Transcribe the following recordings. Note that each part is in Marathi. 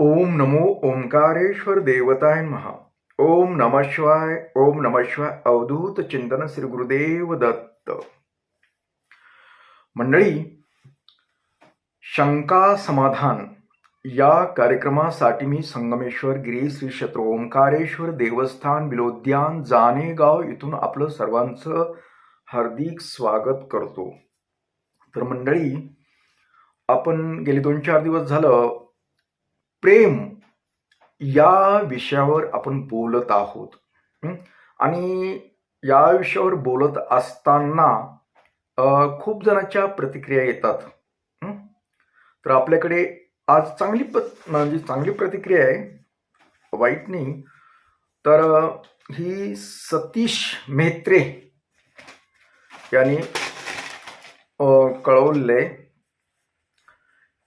ओम नमो ओंकारेश्वर देवताय महा. ओम नम शिवाय ओम नम शिवाय अवधूत चिंतन श्री गुरुदेव दत्त. मंडळी शंका समाधान. या कार्यक्रमासाठी मी संगमेश्वर गिरी श्री क्षेत्र ओंकारेश्वर देवस्थान विलोद्यान जानेगाव इथून आपलं सर्वांचं हार्दिक स्वागत करतो. तर मंडळी आपण गेले दोन चार दिवस झालं प्रेम या विषयावर आपण बोलत आहोत. आणि या विषयावर बोलत असताना खूप जणांच्या प्रतिक्रिया येतात. तर आपल्याकडे आज चांगली प- म्हणजे चांगली प्रतिक्रिया आहे वाईट नाही तर ही सतीश मेहत्रे यांनी अ, आहे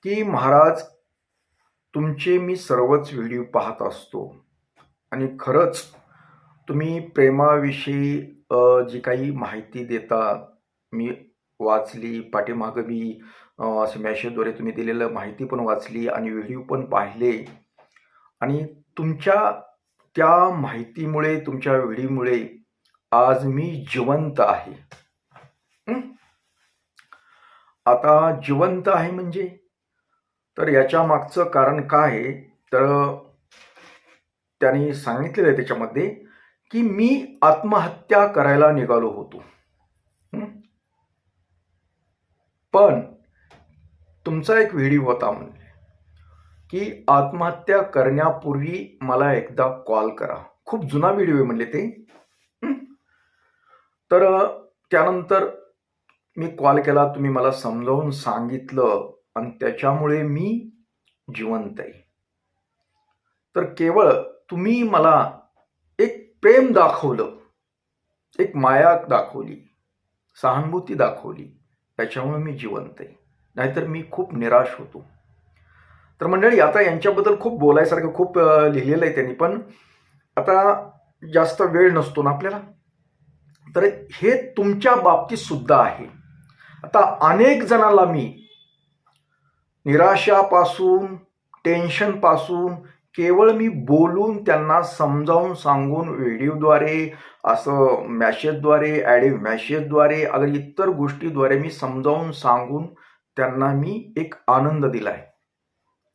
की महाराज तुमचे मी सर्वच व्हिडिओ पाहत असतो. आणि खरंच तुम्ही प्रेमाविषयी जी काही माहिती देता मी वाचली पाठीमागं मी असे मॅसेजद्वारे तुम्ही दिलेलं माहिती पण वाचली आणि व्हिडिओ पण पाहिले. आणि तुमच्या त्या माहितीमुळे तुमच्या व्हिडिओमुळे आज मी जिवंत आहे. आता जिवंत आहे म्हणजे? तर याच्या मागचं कारण काय आहे? तर त्यांनी सांगितलेलं आहे त्याच्यामध्ये की मी आत्महत्या करायला निघालो होतो. पण तुमचा एक व्हिडिओ होता म्हणजे की आत्महत्या करण्यापूर्वी मला एकदा कॉल करा. खूप जुना व्हिडिओ आहे म्हणले ते. तर त्यानंतर मी कॉल केला तुम्ही मला समजावून सांगितलं. आणि त्याच्यामुळे मी जिवंत आहे. तर केवळ तुम्ही मला एक प्रेम दाखवलं एक माया दाखवली सहानुभूती दाखवली त्याच्यामुळे मी जिवंत आहे. नाहीतर मी खूप निराश होतो. तर मंडळी आता यांच्याबद्दल खूप बोलायसारखं खूप लिहिलेलं आहे त्यांनी पण आता जास्त वेळ नसतो ना आपल्याला? तर हे तुमच्या बाबतीत सुद्धा आहे. आता अनेक जणांना मी निराशापासून टेन्शनपासून केवळ मी बोलून त्यांना समजावून सांगून व्हिडिओद्वारे असं मॅसेजद्वारे ॲडिव मॅसेजद्वारे अगर इतर गोष्टीद्वारे मी समजावून सांगून त्यांना मी एक आनंद दिला आहे.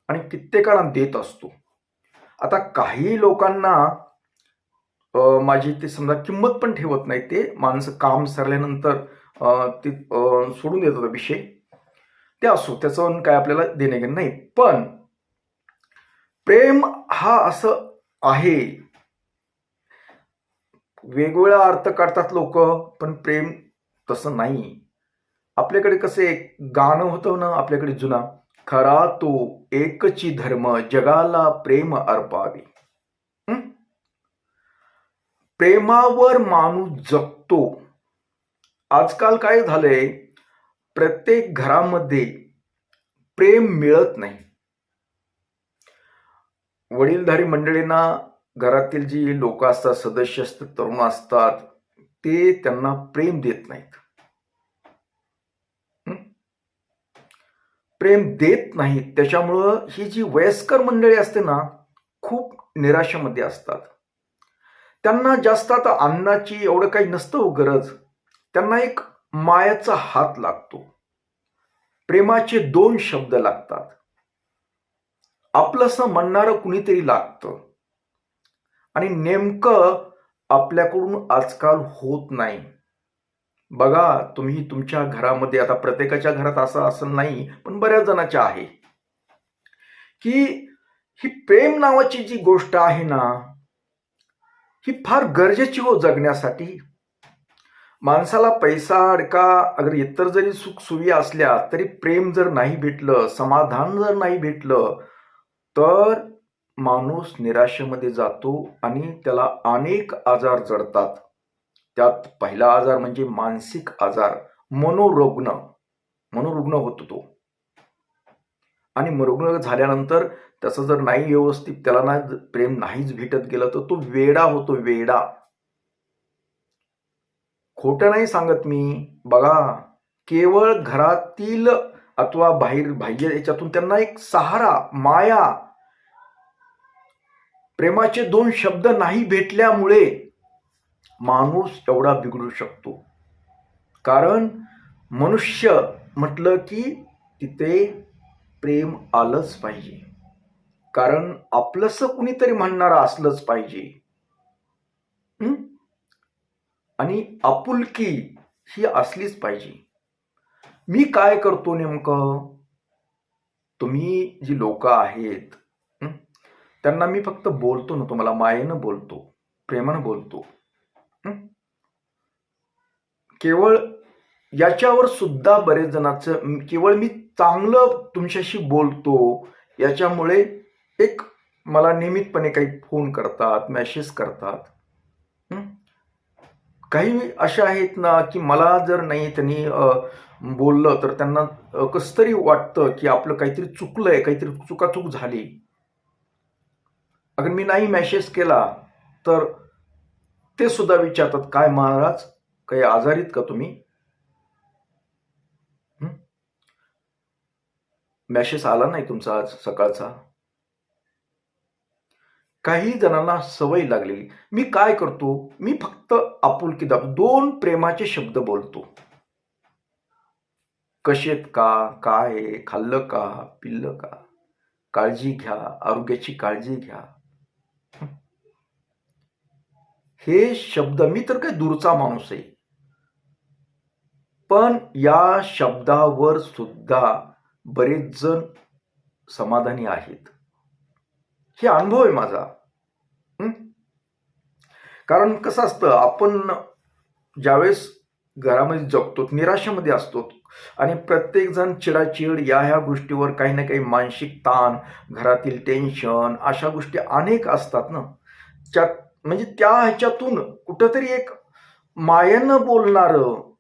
आणि कित्येकांना देत असतो. आता काही लोकांना माझी ते समजा किंमत पण ठेवत नाही ते माणसं काम सरल्यानंतर ते सोडून देतात विषय ते असो त्याचं काय आपल्याला देणे घेणे नाही पण प्रेम हा असं आहे. वेगवेगळा अर्थ काढतात लोक पण प्रेम तसं नाही. आपल्याकडे कसं एक गाणं होतं ना आपल्याकडे जुना खरा तो एकची धर्म जगाला प्रेम अर्पावे. प्रेमावर माणूस जगतो. आजकाल काय झालंय प्रत्येक घरामध्ये प्रेम मिळत नाही. वडीलधारी मंडळींना घरातील जी लोक असतात सदस्य असतात तरुण असतात ते त्यांना प्रेम देत नाहीत. प्रेम देत नाहीत. त्याच्यामुळं ही जी वयस्कर मंडळी असते ना खूप निराशेमध्ये असतात. त्यांना जास्त आता अन्नाची एवढं काही नसतं हो गरज. त्यांना एक मायाचा हात लागतो. प्रेमाचे दोन शब्द लागतात. आपलंसं म्हणणारं कुणीतरी लागतं. आणि नेमकं आपल्याकडून आजकाल होत नाही. बघा तुम्ही तुमच्या घरामध्ये आता प्रत्येकाच्या घरात असं असं नाही पण बऱ्याच जणांच्या आहे. की ही प्रेम नावाची जी गोष्ट आहे ना ही फार गरजेची हो जगण्यासाठी. माणसाला पैसा अडका अगर इतर जरी सुखसुविधा असल्या तरी प्रेम जर नाही भेटलं समाधान जर नाही भेटलं तर माणूस निराशेमध्ये जातो आणि त्याला अनेक आजार जडतात. त्यात पहिला आजार म्हणजे मानसिक आजार मनोरुग्ण. मनोरुग्ण होतो तो. आणि मनोरुग्ण झाल्यानंतर त्याचं जर नाही व्यवस्थित त्याला ना प्रेम नाहीच भेटत गेलं तर तो वेडा होतो वेडा. खोटं नाही सांगत मी. बघा केवळ घरातील अथवा बाहेर बाह्य याच्यातून त्यांना एक सहारा माया प्रेमाचे दोन शब्द नाही भेटल्यामुळे माणूस एवढा बिघडू शकतो. कारण मनुष्य म्हटलं की तिथे प्रेम आलंच पाहिजे. कारण आपलंसं कुणीतरी म्हणणारं असलंच पाहिजे. आणि आपुलकी ही असलीच पाहिजे. मी काय करतो नेमकं? तुम्ही जी लोक आहेत त्यांना मी फक्त बोलतो ना तुम्हाला मायेनं बोलतो प्रेमानं बोलतो केवळ याच्यावर सुद्धा बरेच जणांचं केवळ मी चांगलं तुमच्याशी बोलतो याच्यामुळे एक मला नियमितपणे काही फोन करतात मेसेज करतात काही अशा आहेत ना की मला जर नाही त्यांनी बोललं तर त्यांना कस कसं तरी वाटतं की आपलं काहीतरी चुकलंय काहीतरी चुकाचूक झाली. अगर मी नाही मॅसेज केला तर ते सुद्धा विचारतात काय महाराज काही आजारीत का तुम्ही? मॅसेज आला नाही तुमचा आज सकाळचा? काही जणांना सवय लागलेली. मी काय करतो? मी फक्त आपुलकी दाब दोन प्रेमाचे शब्द बोलतो. कशेत का? काय आहे? खाल्लं का? पिल्लं का? काळजी घ्या. आरोग्याची काळजी घ्या. हे शब्द मी तर काही दूरचा माणूस आहे. पण या शब्दावर सुद्धा बरेच जण समाधानी आहेत. हे अनुभव आहे माझा. कारण कसं असतं आपण ज्यावेळेस घरामध्ये जगतो निराशेमध्ये असतो आणि प्रत्येकजण चिडाचिड या ह्या गोष्टीवर काही ना काही मानसिक ताण घरातील टेन्शन अशा गोष्टी अनेक असतात ना. त्या म्हणजे त्या ह्याच्यातून कुठंतरी एक मायेनं बोलणारं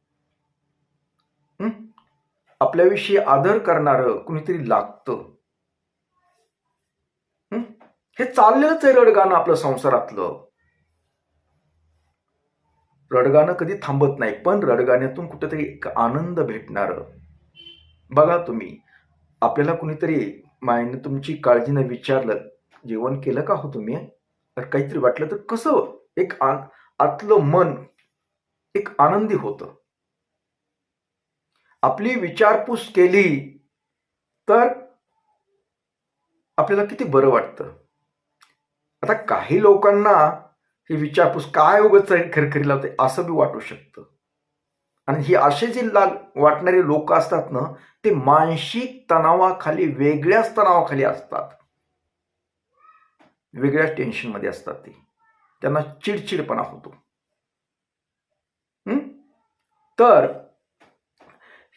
आपल्याविषयी आदर करणारं कुणीतरी लागतं. हे चाललेलंच आहे रडगाणं आपलं संसारातलं. रडगाणं कधी थांबत नाही पण रडगाण्यातून कुठेतरी एक आनंद भेटणार. बघा तुम्ही आपल्याला कुणीतरी मायने तुमची काळजीनं विचारलं जेवण केलं का हो तुम्ही? तर काहीतरी वाटलं तर कसं एक आ- आतलं मन एक आनंदी होतं. आपली विचारपूस केली तर आपल्याला किती बरं वाटतं? आता काही लोकांना हे विचारपूस काय उगत खरखरी लावते असं बी वाटू शकतं. आणि ही असे जे लाग वाटणारे लोक असतात ना ते मानसिक तणावाखाली वेगळ्याच तणावाखाली असतात. वेगळ्याच टेन्शनमध्ये असतात ते. त्यांना चिडचिडपणा होतो. तर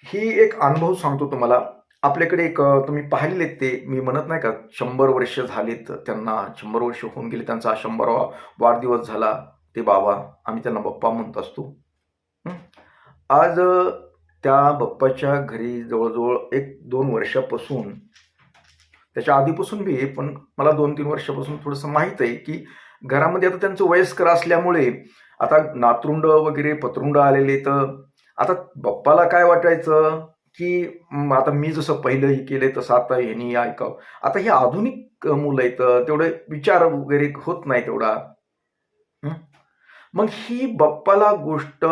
ही एक अनुभव सांगतो तुम्हाला. आपल्याकडे एक तुम्ही पाहिलेले ते. मी म्हणत नाही का शंभर वर्ष झालेत त्यांना शंभर वर्ष होऊन गेले त्यांचा शंभरावा वाढदिवस झाला. ते बाबा आम्ही त्यांना बाप्पा म्हणत असतो. आज त्या बाप्पाच्या घरी जवळजवळ एक दोन वर्षापासून त्याच्या आधीपासून बी पण मला दोन तीन वर्षापासून थोडंसं माहीत आहे की घरामध्ये आता त्यांचं वयस्कर असल्यामुळे आता नातरुंड वगैरे पतरुंड आलेले तर आता बाप्पाला काय वाटायचं? की आता मी जसं पहिलंही केले तसं आता यांनी ऐकावं आता हे आधुनिक मुलं आहेत तेवढे विचार वगैरे होत नाही तेवढा. मग ही बाप्पाला गोष्ट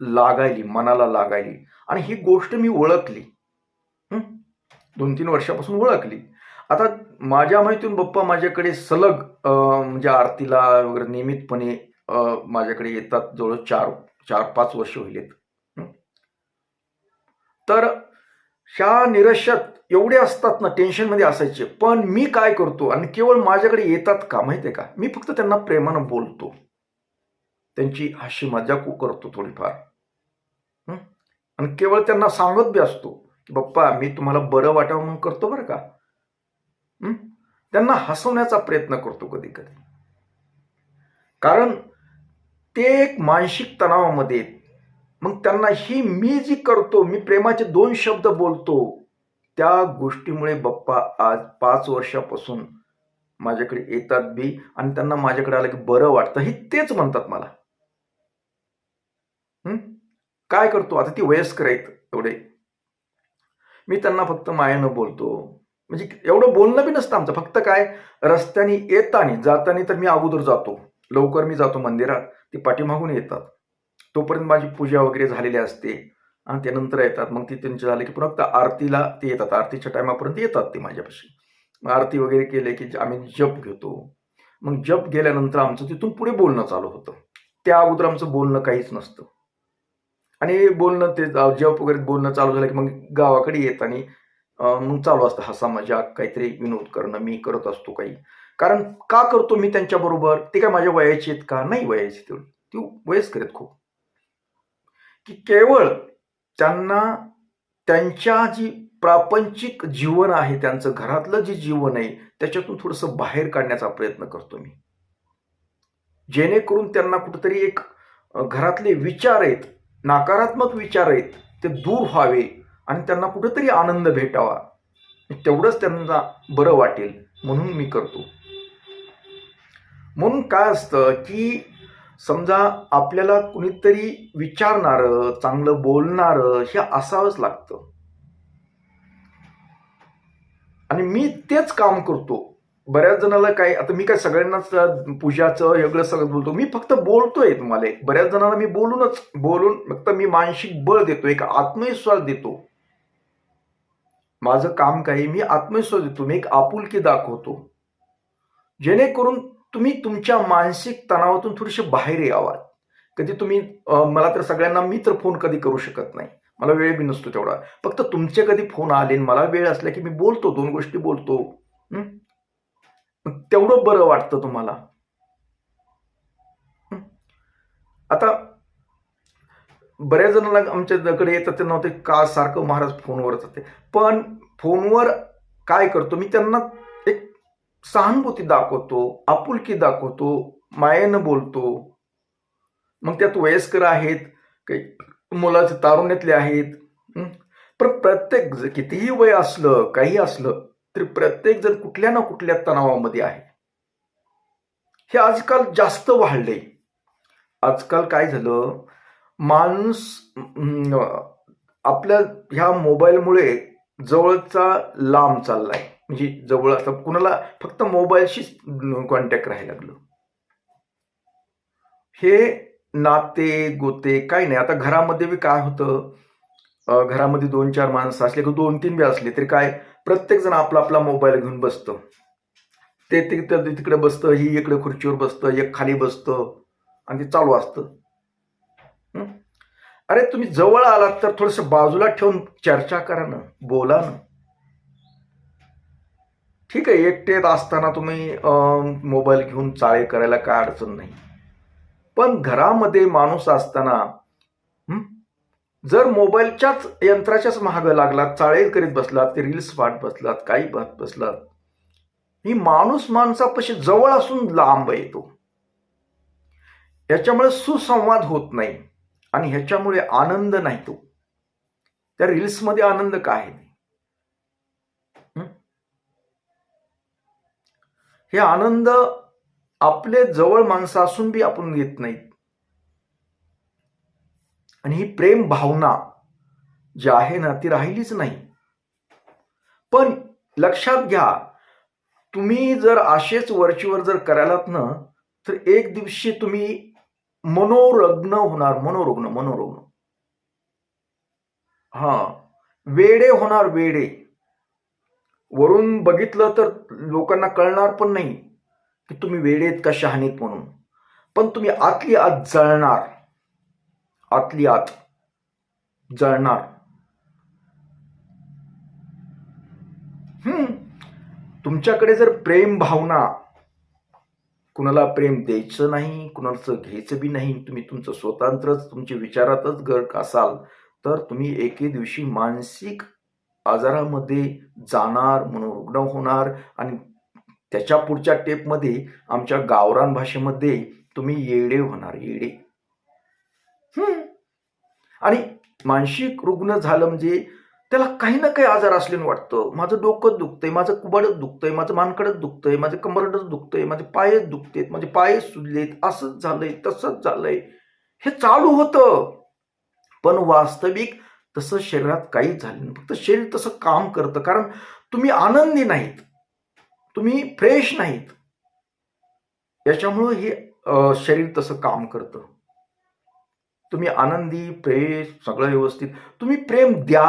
लागायली मनाला लागायली आणि ही गोष्ट मी ओळखली. दोन तीन वर्षापासून ओळखली. आता माझ्या माहितीतून बाप्पा माझ्याकडे सलग म्हणजे आरतीला वगैरे नियमितपणे माझ्याकडे येतात जवळ चार चार पाच वर्ष होईल तर ह्या निरशत एवढे असतात ना टेन्शनमध्ये असायचे. पण मी काय करतो आणि केवळ माझ्याकडे येतात का माहिती आहे का? मी फक्त त्यांना प्रेमानं बोलतो. त्यांची हाशी मजाक करतो थोडीफार. आणि केवळ त्यांना सांगत बी असतो की बाप्पा मी तुम्हाला बरं वाटावं म्हणून करतो बरं का? त्यांना हसवण्याचा प्रयत्न करतो कधी कधी कारण ते एक मानसिक तणावामध्ये मग त्यांना ही मी जी करतो मी प्रेमाचे दोन शब्द बोलतो त्या गोष्टीमुळे बाप्पा आज पाच वर्षापासून माझ्याकडे येतात बी आणि त्यांना माझ्याकडे आलं की बरं वाटतं. हे तेच म्हणतात मला. काय करतो? आता ती वयस्कर आहेत एवढे. मी त्यांना फक्त मायानं बोलतो. म्हणजे एवढं बोलणं बी नसतं आमचं. फक्त काय? रस्त्याने येताना जाताना तर मी अगोदर जातो. लवकर मी जातो मंदिरात. ती पाठीमागून येतात. तोपर्यंत माझी पूजा वगैरे झालेली असते. आणि त्यानंतर येतात. मग ती त्यांचे झाले की पुन्हा आरतीला ते येतात. आरतीच्या टायमापर्यंत येतात ते माझ्यापाशी. आरती वगैरे केले की आम्ही जप घेतो. मग जप गेल्यानंतर आमचं तिथून पुढे बोलणं चालू होतं. त्या अगोदर आमचं बोलणं काहीच नसतं. आणि बोलणं ते जप वगैरे बोलणं चालू झालं की मग गावाकडे येत आणि मग चालू असतं. हसा मजा काहीतरी विनोद करणं मी करत असतो काही. कारण का करतो मी त्यांच्याबरोबर? ते काय माझ्या वयाचे आहेत का? नाही वयाचे. तेवढी ती वयस्कर आहेत खूप. की केवळ त्यांना त्यांच्या जी प्रापंचिक जीवन आहे त्यांचं घरातलं जे जीवन आहे त्याच्यातून थोडंसं बाहेर काढण्याचा प्रयत्न करतो मी. जेणेकरून त्यांना कुठेतरी एक घरातले विचार आहेत नकारात्मक विचार आहेत ते दूर व्हावे आणि त्यांना कुठेतरी आनंद भेटावा. तेवढंच त्यांना बरं वाटेल म्हणून मी करतो. म्हणून काय असतं की समजा आपल्याला कुणीतरी विचारणारं चांगलं बोलणारं हे असावंच लागतं. आणि मी तेच काम करतो. बऱ्याच जणाला काय आता मी काय सगळ्यांनाच पूजाचं वेगळं सगळं बोलतो. मी फक्त बोलतोय तुम्हाला एक. बऱ्याच जणांना मी बोलूनच बोलून फक्त मी मानसिक बळ देतो एक आत्मविश्वास देतो. माझं काम काही मी आत्मविश्वास देतो मी एक आपुलकी दाखवतो. जेणेकरून तुम्ही तुमच्या मानसिक तणावातून थोडीशी बाहेर यावात. कधी तुम्ही मला तर सगळ्यांना मी तर फोन कधी करू शकत नाही. मला वेळ बी नसतो तेवढा. फक्त तुमचे कधी फोन आले मला वेळ असला की मी बोलतो दोन गोष्टी बोलतो. तेवढं बरं वाटतं तुम्हाला. आता बऱ्याच जणांना आमच्याकडे येतात ते नव्हते का सारखं महाराज फोनवरच होते पण फोनवर काय करतो मी? त्यांना सहानुभूती दाखवतो आपुलकी दाखवतो मायेनं बोलतो. मग त्यात वयस्कर आहेत काही मुलाचे तारुण्यातले आहेत. पण प्रत्येक कितीही वय असलं काही असलं तरी प्रत्येक जण कुठल्या ना कुठल्या तणावामध्ये आहे. हे आजकाल जास्त वाढले आजकाल काय झालं? माणूस आपल्या ह्या मोबाईलमुळे जवळचा लांब चाललाय. म्हणजे जवळ आता कुणाला फक्त मोबाईलशीच कॉन्टॅक्ट राहायला लागलं. हे नाते गोते काही नाही. आता घरामध्ये बी काय होतं? घरामध्ये दोन चार माणसं असले की दोन तीन बी असले तरी काय प्रत्येकजण आपला आपला मोबाईल घेऊन बसतं. ते तिकडं तिकडे बसतं ही इकडे खुर्चीवर बसतं एक खाली बसतं आणि ते चालू असतं. अरे तुम्ही जवळ आलात तर थोडंसं बाजूला ठेवून चर्चा करा ना बोला ना. ठीक आहे एकटेत असताना तुम्ही मोबाईल घेऊन चाळे करायला काय अडचण नाही. पण घरामध्ये माणूस असताना जर मोबाईलच्याच यंत्राच्याच महाग लागलात चाळे करीत बसलात ते रील्स पाहत बसलात काही पाहत बसलात ही माणूस माणसापाशी जवळ असून लांब येतो. याच्यामुळे सुसंवाद होत नाही आणि ह्याच्यामुळे आनंद नाही तो. त्या रील्समध्ये आनंद काय आहे हं? हे आनंद आपले जवळ माणसं असून बी आपण घेत नाहीत. आणि ही प्रेम भावना जी आहे ना ती राहिलीच नाही. पण लक्षात घ्या तुम्ही जर असेच वरचीवर जर करायलात ना तर एक दिवशी तुम्ही मनोरग्न होणार मनोरुग्ण मनोरुग्ण. हा वेडे होणार वेडे. वरून बघितलं तर लोकांना कळणार पण नाही की तुम्ही वेडेत का शहाणीत म्हणून. पण तुम्ही आतली आत जळणार. आतली आत जळणार. हम्म. तुमच्याकडे जर प्रेम भावना कुणाला प्रेम द्यायचं नाही कुणाचं घ्यायचं बी नाही तुम्ही तुमचं स्वतंत्रच तुमच्या विचारातच गर्क असाल तर तुम्ही एके दिवशी मानसिक आजारामध्ये जाणार मनोरुग्ण होणार आणि त्याच्या पुढच्या टेपमध्ये आमच्या गावरान भाषेमध्ये तुम्ही येडे होणार येडे. हम्म. आणि मानसिक रुग्ण झालं म्हणजे त्याला काही ना काही आजार असल्याने वाटतं. माझं डोकं दुखतंय माझं कुबाडच दुखतंय माझं मानकडच दुखतंय माझं कमरडच दुखतंय माझे पायच दुखतेत माझे पायच सुजलेत असंच झालंय तसंच झालंय. हे चालू होतं. पण वास्तविक तसं शरीरात काहीच झालं नाही. फक्त शरीर तसं काम करतं. कारण तुम्ही आनंदी नाहीत. तुम्ही फ्रेश नाहीत. याच्यामुळं हे शरीर तसं काम करतं. तुम्ही आनंदी फ्रेश सगळं व्यवस्थित. तुम्ही प्रेम द्या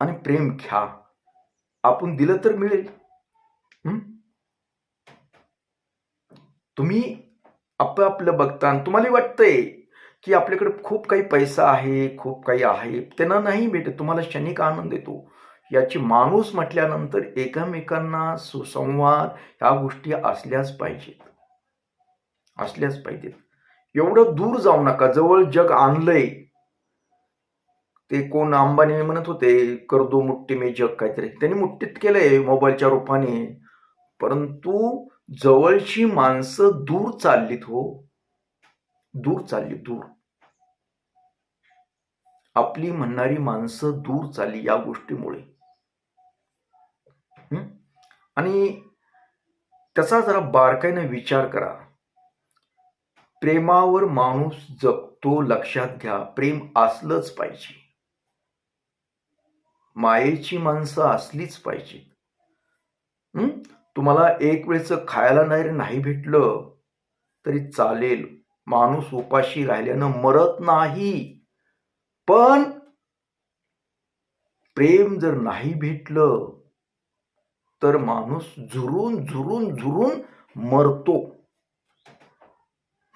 आणि प्रेम घ्या. आपण दिलं तर मिळेल. तुम्ही आपापलं बघता आणि तुम्हाला वाटतंय की आपल्याकडे खूप काही पैसा आहे खूप काही आहे. त्यांना नाही भेटत. तुम्हाला क्षणिक आनंद येतो. याची माणूस म्हटल्यानंतर एकमेकांना सुसंवाद ह्या गोष्टी असल्याच पाहिजेत. असल्याच पाहिजेत. एवढं दूर जाऊ नका. जवळ जग आणलंय. ते कोण अंबानी म्हणत होते करदो मुठ्ठी मे जग काहीतरी. त्यांनी मुठ्ठीत केलंय मोबाईलच्या रूपाने. परंतु जवळची माणसं दूर चाललीत हो. दूर चालली दूर. आपली म्हणणारी माणसं दूर चालली या गोष्टीमुळे. आणि त्याचा जरा बारकाईने विचार करा. प्रेमावर माणूस जगतो लक्षात घ्या प्रेम असलंच पाहिजे. मायेची माणसं असलीच पाहिजेत तुम्हाला एक वेळचं खायला नाही भेटलं तरी चालेल. माणूस उपाशी राहिल्यानं मरत नाही. पण प्रेम जर नाही भेटलं तर माणूस झुरून झुरून झुरून मरतो.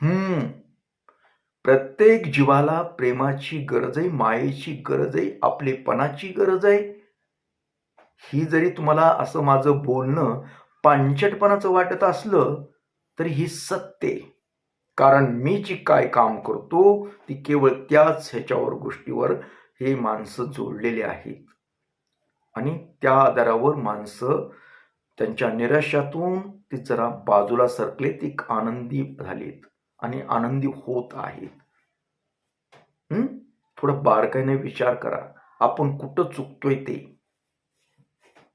हम्म. प्रत्येक जीवाला प्रेमाची गरज आहे मायेची गरज आहे आपलेपणाची गरज आहे ही जरी तुम्हाला असं माझं बोलणं पांचटपणाचं वाटत असलं तरी ही सत्य आहे. कारण मी जी काय काम करतो ती केवळ त्याच ह्याच्यावर गोष्टीवर हे माणसं जोडलेले आहेत. आणि त्या आधारावर माणसं त्यांच्या निराशातून ती जरा बाजूला सरकले एक आनंदी झालीत आणि आनंदी होत आहेत. थोडं बारकाईने विचार करा. आपण कुठं चुकतोय ते?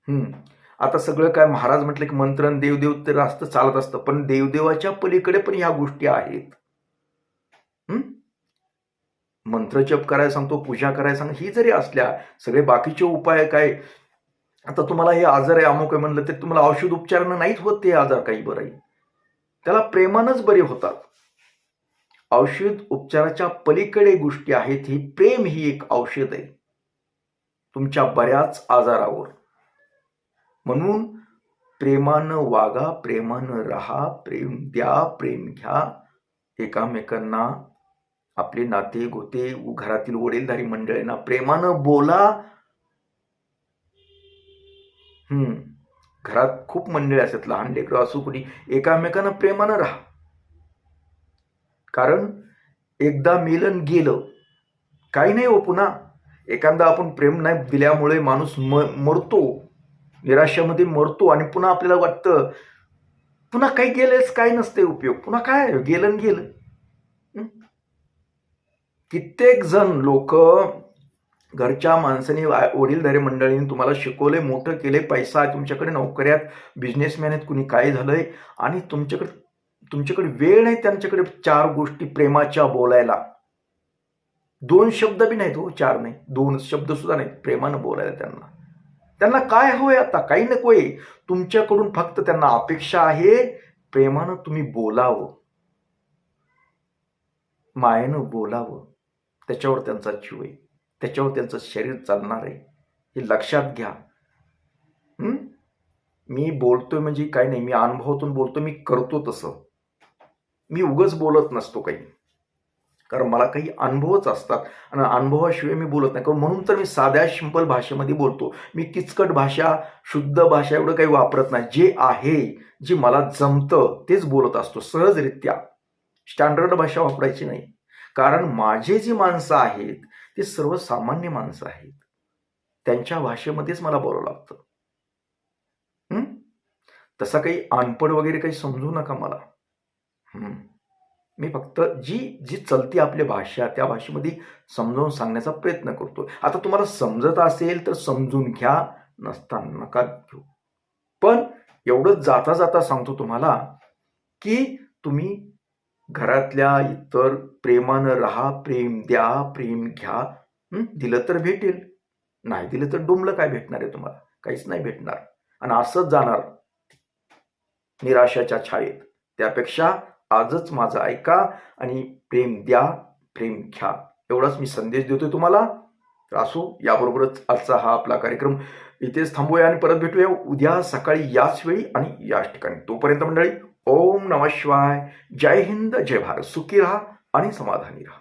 हम्म आता सगळं काय महाराज म्हटलं की मंत्रण देवदेव तर असतं चालत असतं पण देवदेवाच्या पलीकडे पण ह्या गोष्टी आहेत. मंत्र मंत्रजप करायला सांगतो पूजा करायला सांग ही जरी असल्या सगळे बाकीचे उपाय काय? आता तुम्हाला हे आजार आहे अमुक आहे म्हणलं तर तुम्हाला औषध उपचारानं नाहीच होत ते आजार काही बरं त्याला प्रेमानंच बरे होतात. औषध उपचाराच्या पलीकडे गोष्टी आहेत ही प्रेम ही एक औषध आहे. तुमच्या बऱ्याच आजारावर. म्हणून प्रेमानं वागा प्रेमानं राहा प्रेम द्या प्रेम घ्या. एकामेकांना आपले नाते गोते घरातील वडीलधारी मंडळींना प्रेमानं बोला. हम्म घरात खूप मंडळी असतात लहान लेकरं असो कुणी एकामेकांना प्रेमानं राहा. कारण एकदा मिलन गेलं काही नाही हो पुन्हा. एखादा आपण प्रेम नाही दिल्यामुळे माणूस म मरतो. निराशामध्ये मरतो आणि पुन्हा आपल्याला वाटतं पुन्हा काही गेलेच काय नसते उपयोग. पुन्हा काय? गेलं गेलं. कित्येक जण लोक घरच्या माणसाने वडीलधारे मंडळींनी तुम्हाला शिकवले मोठं केले पैसा आहे तुमच्याकडे नोकऱ्यात बिझनेसमॅन आहेत कुणी काय झालंय आणि तुमच्याकडे तुमच्याकडे वेळ नाही त्यांच्याकडे चार गोष्टी प्रेमाच्या बोलायला. दोन शब्द बी नाहीत हो चार नाही. दोन शब्द सुद्धा नाहीत प्रेमानं बोलायला त्यांना. त्यांना काय हवंय आता? काही नकोय तुमच्याकडून फक्त त्यांना अपेक्षा आहे. प्रेमानं तुम्ही बोलावं. मायेनं बोलावं. त्याच्यावर त्यांचा जीव आहे. त्याच्यावर त्यांचं शरीर चालणार आहे. हे लक्षात घ्या. मी बोलतोय म्हणजे काही नाही. मी अनुभवातून बोलतो मी करतो तसं. मी उगच बोलत नसतो काही. कारण मला काही अनुभवच असतात. आणि अनुभवाशिवाय मी बोलत नाही. कारण म्हणून तर मी साध्या सिंपल भाषेमध्ये बोलतो. मी किचकट भाषा शुद्ध भाषा एवढं काही वापरत नाही. जे आहे जे मला जमतं तेच बोलत असतो सहजरित्या. स्टँडर्ड भाषा वापरायची नाही. कारण माझे जी माणसं आहेत ते सर्वसामान्य माणसं आहेत. त्यांच्या भाषेमध्येच मला बोलावं लागतं. तसा काही अनपड वगैरे काही समजू नका मला. मी फक्त जी जी चलती आपली भाषा त्या भाषेमध्ये समजावून सांगण्याचा प्रयत्न करतो आता तुम्हाला समजत असेल तर समजून घ्या नसता नका घेऊ. पण एवढं जाता जाता सांगतो तुम्हाला की तुम्ही घरातल्या इतर प्रेमानं राहा प्रेम द्या प्रेम घ्या दिलं तर भेटेल. नाही दिलं तर डुमलं काय भेटणार आहे तुम्हाला? काहीच नाही भेटणार. आणि असंच जाणार निराशाच्या छायेत. त्यापेक्षा आजच माझं ऐका आणि प्रेम द्या प्रेम घ्या. एवढाच मी संदेश देतोय तुम्हाला. तर असो याबरोबरच आजचा हा आपला कार्यक्रम इथेच थांबूया आणि परत भेटूया उद्या सकाळी याच वेळी आणि याच ठिकाणी. तोपर्यंत मंडळी ओम नमः शिवाय. जय हिंद जय भारत. सुखी राहा आणि समाधानी राहा.